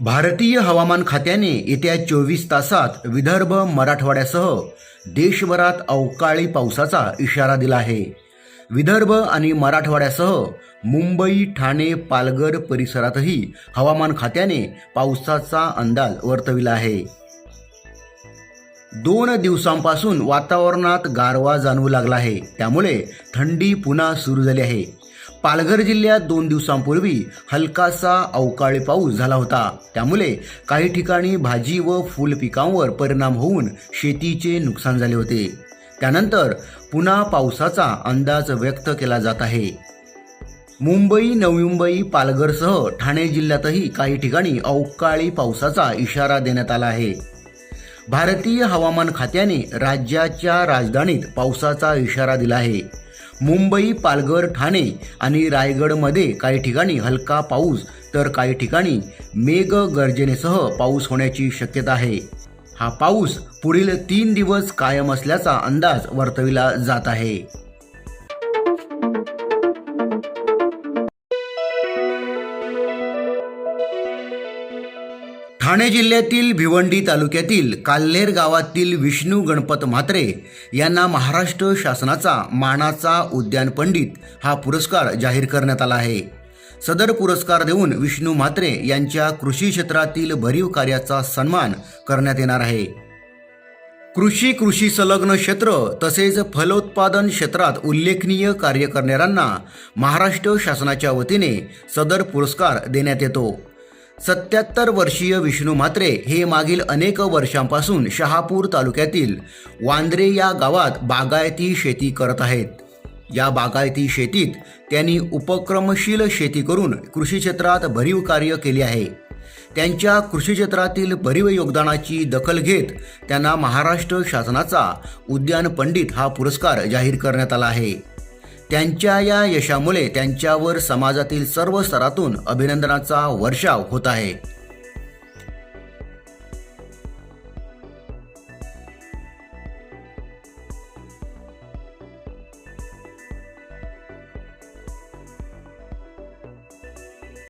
भारतीय हवामान खात्याने येत्या चोवीस तासात विदर्भ मराठवाड्यासह देशभरात अवकाळी पावसाचा इशारा दिला आहे. विदर्भ आणि मराठवाड्यासह मुंबई ठाणे पालघर परिसरातही हवामान खात्याने पावसाचा अंदाज वर्तविला आहे. दोन दिवसांपासून वातावरणात गारवा जाणवू लागला आहे. त्यामुळे थंडी पुन्हा सुरू झाली आहे. पालघर जिल्ह्यात दोन दिवसांपूर्वी हलकासा अवकाळी पाऊस झाला होता. त्यामुळे काही ठिकाणी भाजी व फूल पिकांवर परिणाम होऊन शेतीचे नुकसान झाले होते. त्यानंतर पुन्हा पावसाचा अंदाज व्यक्त केला जात आहे. मुंबई नवी मुंबई पालघरसह ठाणे जिल्ह्यातही काही ठिकाणी अवकाळी पावसाचा इशारा देण्यात आला आहे. भारतीय हवामान खात्याने राज्याच्या राजधानीत पावसाचा इशारा दिला आहे. मुंबई पालघर ठाणे आणि रायगडमध्ये काही ठिकाणी हलका पाऊस तर काही ठिकाणी मेघ गर्जनेसह पाऊस होण्याची शक्यता आहे. हा पाऊस पुढील तीन दिवस कायम असल्याचा अंदाज वर्तविला जात आहे. ठाणे जिल्ह्यातील भिवंडी तालुक्यातील काल्हेर गावातील विष्णू गणपत म्हात्रे यांना महाराष्ट्र शासनाचा मानाचा उद्यान पंडित हा पुरस्कार जाहीर करण्यात आला आहे. सदर पुरस्कार देऊन विष्णू म्हात्रे यांच्या कृषी क्षेत्रातील भरीव कार्याचा सन्मान करण्यात येणार आहे. कृषी कृषी संलग्न क्षेत्र तसेच फलोत्पादन क्षेत्रात उल्लेखनीय कार्य करणाऱ्यांना महाराष्ट्र शासनाच्या वतीने सदर पुरस्कार देण्यात येतो. सत्याहत्तर वर्षीय विष्णू म्हात्रे हे मागील अनेक वर्षांपासून शहापूर तालुक्यातील वांद्रे या गावात बागायती शेती करत आहेत. या बागायती शेतीत त्यांनी उपक्रमशील शेती करून कृषी क्षेत्रात भरीव कार्य केले आहे. त्यांच्या कृषी क्षेत्रातील भरीव योगदानाची दखल घेत त्यांना महाराष्ट्र शासनाचा उद्यान पंडित हा पुरस्कार जाहीर करण्यात आला आहे. त्यांच्या या यशामुळे त्यांच्यावर समाजातील सर्व स्तरातून अभिनंदनाचा वर्षाव होत आहे.